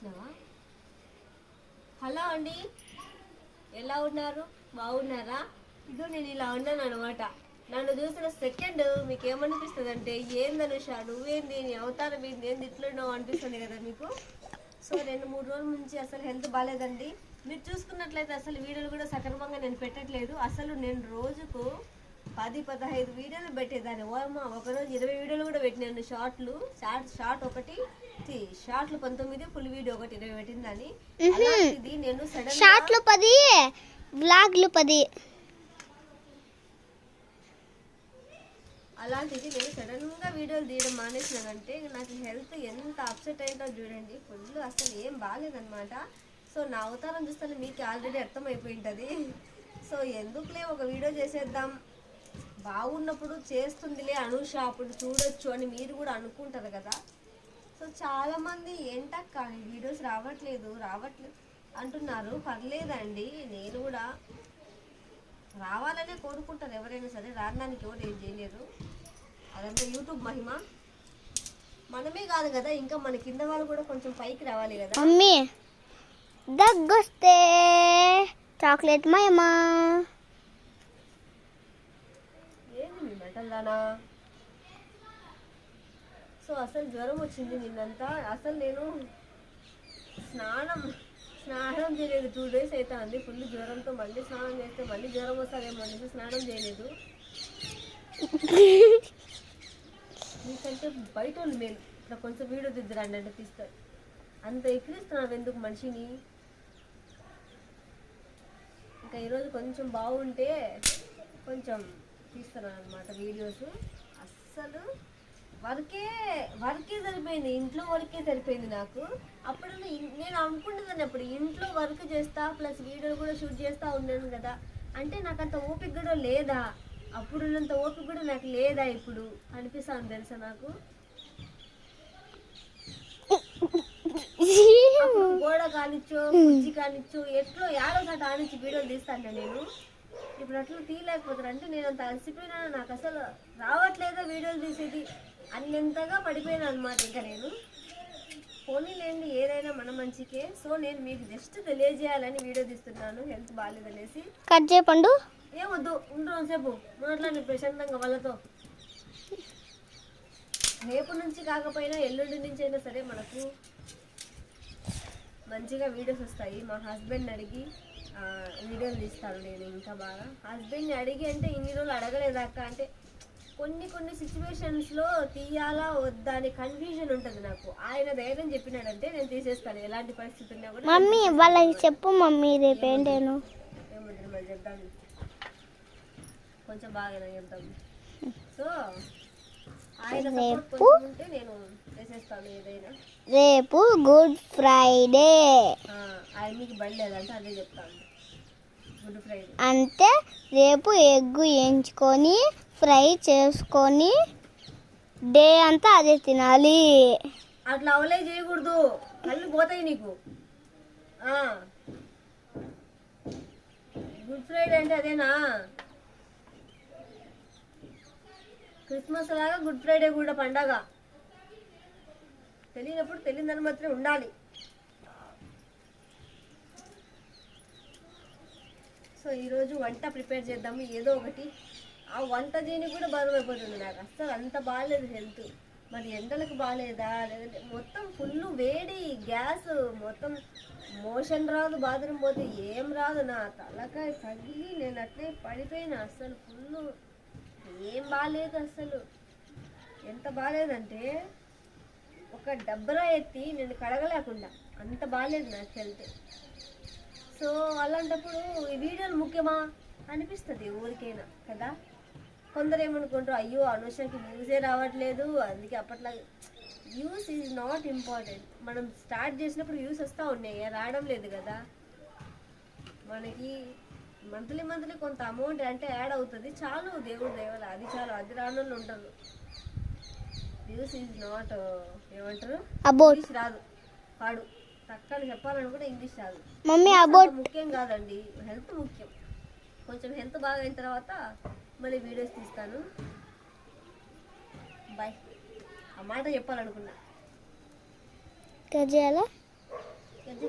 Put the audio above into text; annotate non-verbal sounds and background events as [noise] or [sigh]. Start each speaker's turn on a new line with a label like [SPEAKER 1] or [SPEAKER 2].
[SPEAKER 1] చేసినావా? హలో అండి. ఎలా ఉన్నారు? బాగున్నారా? ఇదో నేను ఇలా ఉన్నాను అనమాట నన్ను చూసిన సెకండ్ మీకు ఏమనిపిస్తుంది అంటే ఏంది అనుష నువ్వేంది? నీ అవతారం ఏంది? ఏంది ఇట్లున్నావు అనిపిస్తుంది కదా మీకు? సో రెండు మూడు రోజుల నుంచి అసలు హెల్త్ బాగాలేదండి మీరు చూసుకున్నట్లయితే అసలు వీడియోలు కూడా సక్రమంగా నేను పెట్టట్లేదు. అసలు నేను రోజుకు పది పదహైదు వీడియోలు పెట్టేదాన్ని. ఓమా ఒకరోజు ఇరవై వీడియోలు కూడా పెట్టినాను. షార్ట్లు షార్ట్ షార్ట్ ఒకటి షార్ట్లు పంతొమ్మిది ఫుల్ వీడియో ఒకటి ఇరవై పెట్టిందని అలాంటిది నేను సడన్
[SPEAKER 2] షార్ట్లు పది వ్లాగ్లు పది.
[SPEAKER 1] అలాంటిది నేను సడన్గా వీడియోలు తీయడం మానేసినానంటే నాకు హెల్త్ ఎంత అప్సెట్ అయిందో చూడండి. ఫుల్ అసలు ఏం బాగాలేదన్నమాట సో నా అవతారం చూస్తే మీకు ఆల్రెడీ అర్థమైపోయి ఉంటుంది. సో ఎందుకులే ఒక వీడియో చేసేద్దాం? బాగున్నప్పుడు చేస్తుందిలే అనూష అప్పుడు చూడొచ్చు అని మీరు కూడా అనుకుంటారు కదా. సో చాలామంది ఏంటక్క వీడియోస్ రావట్లేదు రావట్లేదు అంటున్నారు. పర్లేదండి నేను కూడా రావాలనే కోరుకుంటారు ఎవరైనా సరే. రావడానికి ఎవరు ఏం చేయలేరు. అదంతా యూట్యూబ్ మహిమ. మనమే కాదు కదా ఇంకా మన కింద వాళ్ళు కూడా కొంచెం పైకి రావాలి కదా.
[SPEAKER 2] మమ్మీ దగ్గొస్తే చాక్లెట్ మయమా
[SPEAKER 1] ఏంది సో అసలు జ్వరం వచ్చింది నిన్నంతా. అసలు నేను స్నానం స్నానం చేయలేదు. టూ డేస్ అయితే అంది ఫుల్ జ్వరంతో మళ్ళీ స్నానం చేస్తే మళ్ళీ జ్వరం వస్తుందేమో అనేసి స్నానం చేయలేదు. నీకంటే బయట వాళ్ళు మేలు. ఇట్లా కొంచెం వీడియో దిద్దురండి అంటే తీస్తారు అంత ఎక్కిరిస్తున్నావు ఎందుకు మనిషిని? ఇంకా ఈరోజు కొంచెం బాగుంటే కొంచెం తీస్తున్నాను అనమాట వీడియోస్. అస్సలు వర్కే వర్కే సరిపోయింది. ఇంట్లో వర్కే సరిపోయింది నాకు. అప్పుడు నేను అనుకుంటున్నాను అప్పుడు ఇంట్లో వర్క్ చేస్తా ప్లస్ వీడియోలు కూడా షూట్ చేస్తా ఉన్నాను కదా. అంటే నాకు అంత ఓపిక కూడా లేదా? అప్పుడు ఉన్నంత ఓపిక కూడా నాకు లేదా ఇప్పుడు? అనిపిస్తాను తెలుసా నాకు? [laughs] గోడ కానిచ్చో కుర్చీ కానిచ్చో ఎట్లో ఏడో సాట ఆనిచ్చి వీడియోలు తీస్తాను నేను. ఇప్పుడు అట్లా తీయలేకపోతాను అంటే నేను అంత అలసిపోయినా నాకు అసలు రావట్లేదో వీడియోలు తీసేది అన్నంతగా పడిపోయాను అనమాట ఇంకా నేను. పోనీలేండి ఏదైనా మన మంచికే. సో నేను మీకు జస్ట్ తెలియజేయాలని వీడియో తీస్తున్నాను హెల్త్ బాగాలేదనేసి
[SPEAKER 2] కట్ చేయపండు
[SPEAKER 1] ఏమొద్దు ఉండు సేపు మాట్లాడి ప్రశాంతంగా వాళ్ళతో. రేపు నుంచి కాకపోయినా ఎల్లుండి నుంచి అయినా సరే మనకు మంచిగా వీడియోస్ వస్తాయి. మా హస్బెండ్ అడిగి వీడియోలు తీస్తాను నేను ఇంకా బాగా. హస్బెండ్ని అడిగి అంటే ఇన్ని రోజులు అడగలేదాక అంటే కొన్ని కొన్ని సిచ్యువేషన్స్లో తీయాలా వద్దా అని కన్ఫ్యూజన్ ఉంటుంది నాకు. ఆయన ధైర్యం చెప్పినాడంటే నేను తీసేస్తాను. ఎలాంటి పరిస్థితి ఉన్నా కూడా
[SPEAKER 2] మమ్మీ వాళ్ళకి చెప్పు మమ్మీ రేపేంటేను
[SPEAKER 1] ఏముంటుంది మరి చెప్తాం కొంచెం బాగా చెప్తాం సో ఏదైనా.
[SPEAKER 2] రేపు గుడ్ ఫ్రైడే. అంటే రేపు ఎగ్గు వేయించుకొని ఫ్రై చేసుకొని డే అంతా అదే తినాలి.
[SPEAKER 1] అట్లా అవలే చేయకూడదు. కళ్ళు పోతాయి నీకు. గుడ్ ఫ్రైడే అంటే అదేనా? క్రిస్మస్ లాగా గుడ్ ఫ్రైడే కూడా పండగ. తెలియనప్పుడు తెలియదని మాత్రమే ఉండాలి. సో ఈరోజు వంట ప్రిపేర్ చేద్దాము. ఏదో ఒకటి. ఆ వంట దీని కూడా బరువు అయిపోతుంది నాకు. అస్సలు అంత బాగాలేదు హెల్త్. మరి ఎండలకు బాగాలేదా లేదంటే మొత్తం ఫుల్ వేడి గ్యాస్ మొత్తం మోషన్ రాదు బాత్రూమ్ పోతే ఏం రాదు. నా తలకాయ తగిలి నేను అట్లే పడిపోయినా. అస్సలు ఫుల్ ఏం బాగాలేదు అసలు. ఎంత బాగాలేదంటే ఒక డబ్బరా ఎత్తి నేను కడగలేకుండా అంత బాగాలేదు నాకు హెల్త్. సో అలాంటప్పుడు ఈ వీడియోలు ముఖ్యమా? అనిపిస్తుంది ఊరికైనా కదా? కొందరు ఏమనుకుంటారు అయ్యో అనుషకి వ్యూసే రావట్లేదు అందుకే అప్పట్లో వ్యూస్ ఈజ్ నాట్ ఇంపార్టెంట్. మనం స్టార్ట్ చేసినప్పుడు వ్యూస్ వస్తూ ఉన్నాయి రావడం లేదు కదా? మనకి మంత్లీ మంత్లీ కొంత అమౌంట్ అంటే యాడ్ అవుతుంది. చాలు దేవుడు దేవాల అది చాలు అది రానోళ్ళు ఉంటారు వ్యూస్ ఈజ్ నాట్ ఏమంటారు?
[SPEAKER 2] అబౌట్
[SPEAKER 1] ఇంగ్లీష్ రాదు. పాడు తక్కని చెప్పాలనుకుంటే ఇంగ్లీష్ రాదు.
[SPEAKER 2] మమ్మీ అబౌట్
[SPEAKER 1] ముఖ్యం కాదండి. హెల్త్ ముఖ్యం. కొంచెం హెల్త్ బాగా అయిన తర్వాత మళ్ళీ వీడియోస్ తీస్తాను. బాయ్. ఆ మాట చెప్పాలనుకున్నా.
[SPEAKER 2] చేయాలా?
[SPEAKER 1] గజ్జి